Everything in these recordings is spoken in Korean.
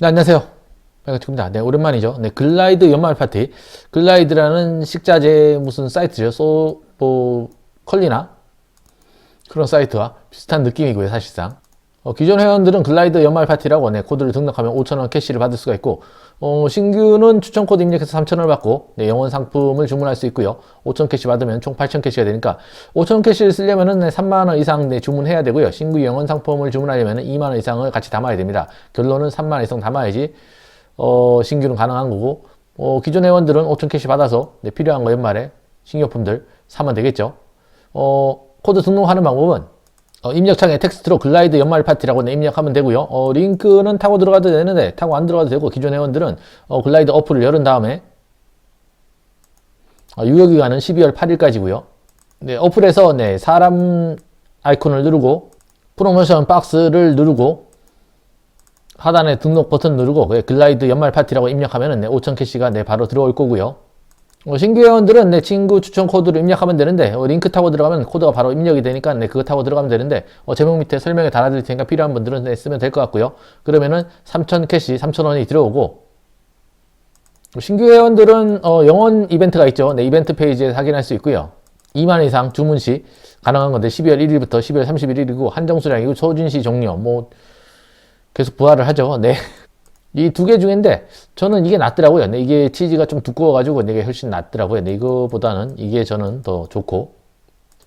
네, 안녕하세요. 반갑습니다. 네, 오랜만이죠. 네, 글라이드 연말 파티. 글라이드라는 식자재 무슨 사이트죠. 소, 뭐, 컬리나? 그런 사이트와 비슷한 느낌이고요, 사실상. 어, 기존 회원들은 글라이드 연말 파티라고 네, 코드를 등록하면 5,000원 캐시를 받을 수가 있고, 어, 신규는 추천 코드 입력해서 3,000원을 받고, 네, 영원 상품을 주문할 수 있고요. 5,000 캐시 받으면 총 8,000 캐시가 되니까, 5,000 캐시를 쓰려면은 네, 3만 원 이상 네, 주문해야 되고요. 신규 영원 상품을 주문하려면은 2만 원 이상을 같이 담아야 됩니다. 결론은 3만 원 이상 담아야지, 어, 신규는 가능한 거고, 어, 기존 회원들은 5,000 캐시 받아서 네, 필요한 거 연말에 신규품들 사면 되겠죠. 어, 코드 등록하는 방법은 어, 입력창에 텍스트로 글라이드 연말 파티라고 네, 입력하면 되고요. 어, 링크는 타고 들어가도 되는데 타고 안 들어가도 되고 기존 회원들은 어, 글라이드 어플을 열은 다음에 어, 유효기간은 12월 8일까지고요. 네, 어플에서 네, 사람 아이콘을 누르고 프로모션 박스를 누르고 하단에 등록 버튼 누르고 그 글라이드 연말 파티라고 입력하면 네, 5,000 캐시가 네, 바로 들어올 거고요. 어, 신규 회원들은 내 친구 추천 코드를 입력하면 되는데 어, 링크 타고 들어가면 코드가 바로 입력이 되니까 네, 그거 타고 들어가면 되는데 어, 제목 밑에 설명에 달아드릴 테니까 필요한 분들은 네, 쓰면 될 것 같고요. 그러면은 3,000 캐시 3,000원이 들어오고 신규 회원들은 어, 영원 이벤트가 있죠. 네, 이벤트 페이지에 확인할 수 있고요. 2만 이상 주문 시 가능한 건데 12월 1일부터 12월 31일이고 한정 수량이고 소진 시 종료 뭐 계속 부활을 하죠. 네. 이 두 개 중인데 저는 이게 낫더라고요. 네, 이게 치즈가 좀 두꺼워가지고 이게 훨씬 낫더라고요. 네, 이거보다는 이게 저는 더 좋고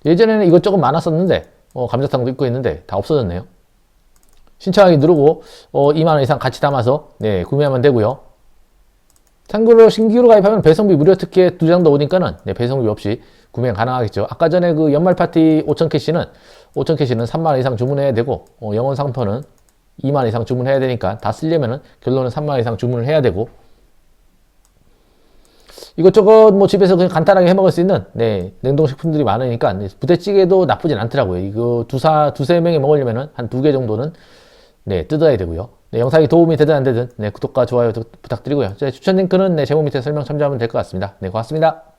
예전에는 이것 조금 많았었는데 어, 감자탕도 있고 있는데 다 없어졌네요. 신청하기 누르고 어, 2만 원 이상 같이 담아서 네, 구매하면 되고요. 참고로 신규로 가입하면 배송비 무료 특혜 두 장도 오니까는 네, 배송비 없이 구매 가능하겠죠. 아까 전에 그 연말 파티 5천 캐시는 5천 캐시는 3만 원 이상 주문해야 되고 어, 영원 상품은 2만 이상 주문해야 되니까 다 쓰려면은 결론은 3만 이상 주문을 해야 되고 이것저것 뭐 집에서 그냥 간단하게 해 먹을 수 있는 네, 냉동식품들이 많으니까 네, 부대찌개도 나쁘진 않더라고요. 이거 두사 두세 명이 먹으려면은 한 두 개 정도는 네, 뜯어야 되고요. 네, 영상이 도움이 되든 안 되든 네, 구독과 좋아요 부탁드리고요. 제 추천 링크는 네, 제목 밑에 설명 참조하면 될 것 같습니다. 네, 고맙습니다.